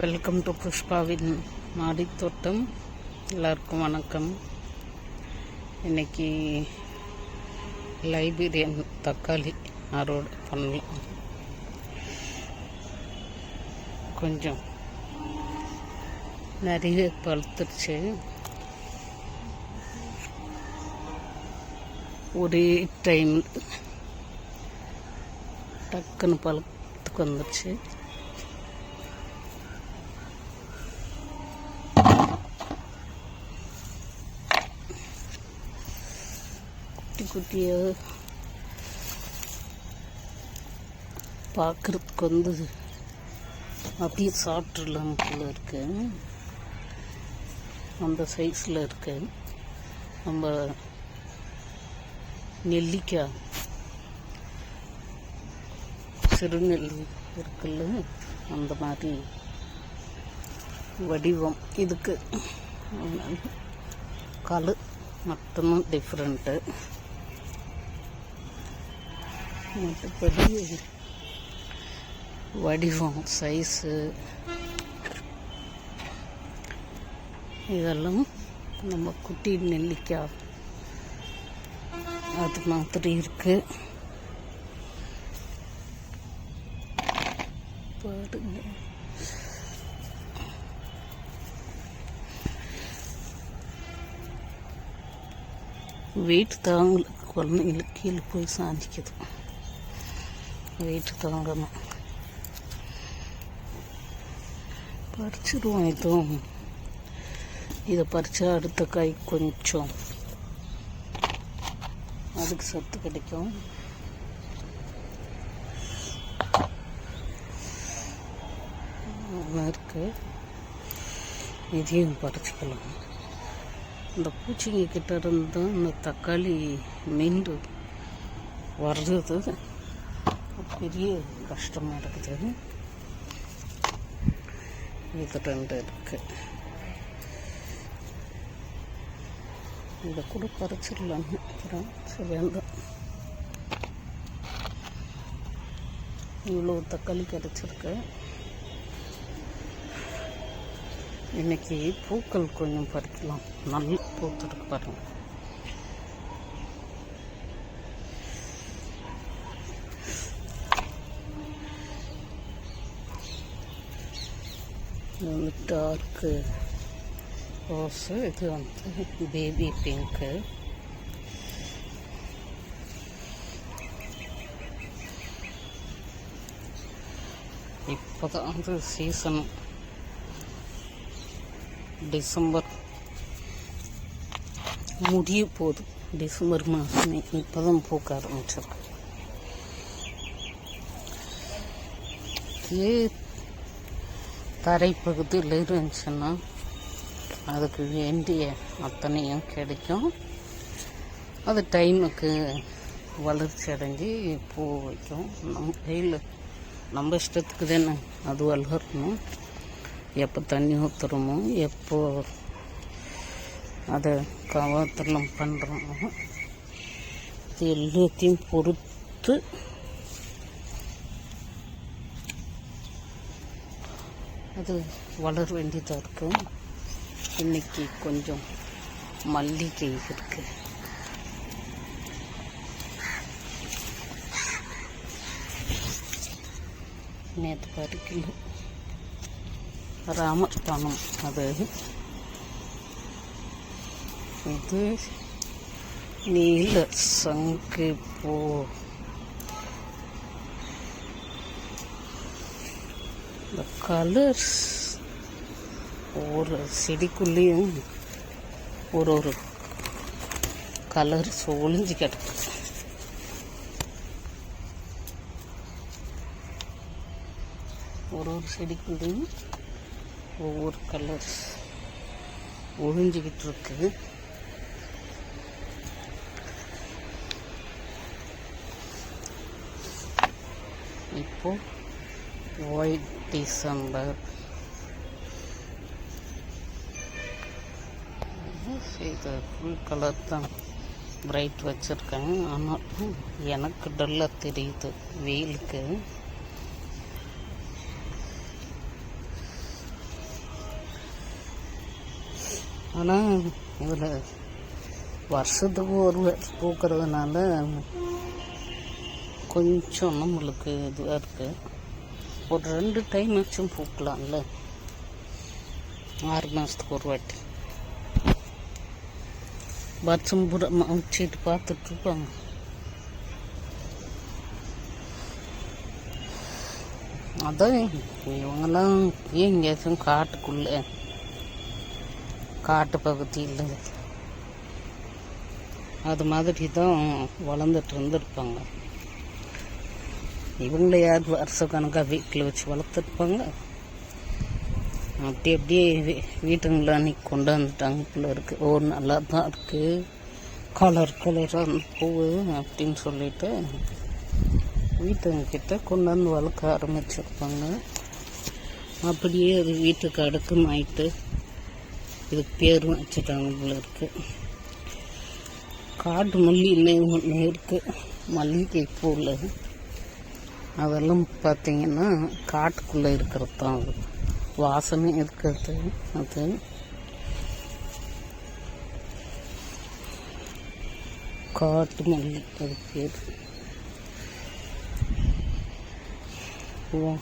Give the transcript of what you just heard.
Welcome to புஷ்பாவின் மாடித்தோட்டம் எல்லாருக்கும் வணக்கம். இன்னைக்கு லைபீரியன் தக்காளி அறுவடை பண்ணலாம். கொஞ்சம் நிறைய பழுத்துருச்சு. ஒரே டைம் டக்குன்னு பழுத்துக்கு வந்துருச்சு. குட்டி குட்டியாக பார்க்குறதுக்கு வந்து அப்படியே சாப்பிட்றலாம் போல இருக்கு. அந்த சைஸில் இருக்கு. நம்ம நெல்லிக்காய் சிறுநெல்லி இருக்குல்ல அந்த மாதிரி வடிவம். இதுக்கு கலர் மட்டும்தான் டிஃப்ரெண்ட்டு மற்றபடி வடிவம் சைஸு இதெல்லாம் நம்ம குட்டி நெல்லிக்காய். அது மாதிரி இருக்கு. பாருங்க. வெயிட் தாங்கல குழந்தைங்களுக்கு கீழே போய் சாஞ்சிக்குது. வெயிட் தாங்கணும். பறிச்சிடுவோம் இதுவும் இதை பறிச்சா அடுத்த காய் கொஞ்சம். அதுக்கு சத்து கிடைக்கும். ஒன்று இருக்கு. இதையும் பறிச்சுக்கலாம். இந்த பூச்சிங்க கிட்ட இருந்து இந்த தக்காளி மீண்டு வர்றது. பெரிய கஷ்டமாக இருக்குது இது ரெண்டு இருக்கு இதை கூட பறிச்சிடலான்னு அப்புறம் வேண்டாம் இவ்வளோ தக்காளி கிடச்சிருக்கு இன்னைக்கு பூக்கள் கொஞ்சம் பறிக்கலாம் நல்ல பூத்துருக்கு பாருங்கள் இது வந்து டார்க்கு ரோஸு இது வந்து பேபி பிங்க்கு. இப்போ தான் வந்து சீசன். டிசம்பர். முடிய போகுது. டிசம்பர் மாதமே இப்போ தான் பூக்க ஆரம்பிச்சிருக்கு தரைப்பகுதியில் இருந்துச்சுன்னா அதுக்கு வேண்டிய அத்தனையும் கிடைக்கும். அது டைமுக்கு வளர்ச்சி அடைஞ்சு பூ வைக்கும். நம்ம கையில் நம்ம இஷ்டத்துக்கு தானே அது வளரணும். எப்போ தண்ணி ஊற்றுறோமோ எப்போ அதை கவாத்தெல்லாம் பண்ணுறோமோ இது எல்லாத்தையும் பொறுத்து அது வளர வேண்டியதாக இருக்கும் இன்னைக்கு கொஞ்சம் மல்லிகை இருக்கு. நேற்று பறிக்கல ராமர் பணம் அது. இது நீல சங்கு போ இந்த கலர்ஸ் ஒரு செடிக்குள்ளேயும் ஒரு ஒரு கலர்ஸ் ஒளிஞ்சு கிடக்கு. ஒரு ஒரு செடிக்குள்ளேயும் ஒவ்வொரு கலர்ஸ் ஒழிஞ்சிக்கிட்டு இருக்கு. இப்போ ஒயிட் டிசம்பர் இது ஃபுல் கலர் தான். பிரைட் வச்சுருக்கேன். ஆனால் எனக்கு டல்லாக தெரியுது. வெயிலுக்கு. ஆனால் இதில் வருஷத்துக்கு ஒரு பூக்கிறதுனால கொஞ்சம் நம்மளுக்கு இதுவாக இருக்குது ஒரு ரெண்டு டைம் ஆச்சும் பூக்கலாம்ல. ஆறு மாதத்துக்கு ஒரு வாட்டி. வருஷம் பூரா வச்சுட்டு பார்த்துட்டு இருப்பாங்க அதான் இவங்கெல்லாம் ஏன் எங்கேயாச்சும் காட்டுக்குள்ளே காட்டு பகுதியில். அது மாதிரி தான் வளர்ந்துட்டு இருந்திருப்பாங்க. இவங்கள யார் வருஷக்கணக்காக வீட்டில் வச்சு வளர்த்துருப்பாங்க? அப்படி அப்படியே வீ- வீட்டுங்கள அன்னைக்கு கொண்டு வந்துட்டாங்க பிள்ளை இருக்குது ஓ நல்லா தான் இருக்குது கலர் கலராக அந்த பூ அப்படின்னு சொல்லிட்டு வீட்டுங்கிட்ட கொண்டு வந்து வளர்க்க ஆரம்பிச்சிருப்பாங்க. அப்படியே அது வீட்டுக்கு அடுக்கமாயிட்டு இதுக்கு பேரும் வச்சுட்டாங்க போல இருக்குது காட்டு மல்லி இன்னும் ஒன்று இருக்குது மல்லிகை பூவில் அதெல்லாம் பார்த்தீங்கன்னா காட்டுக்குள்ளே இருக்கிறது தான் அது. வாசனை இருக்கிறது. அது. காட்டு மல்லி அது பேர். ஓ.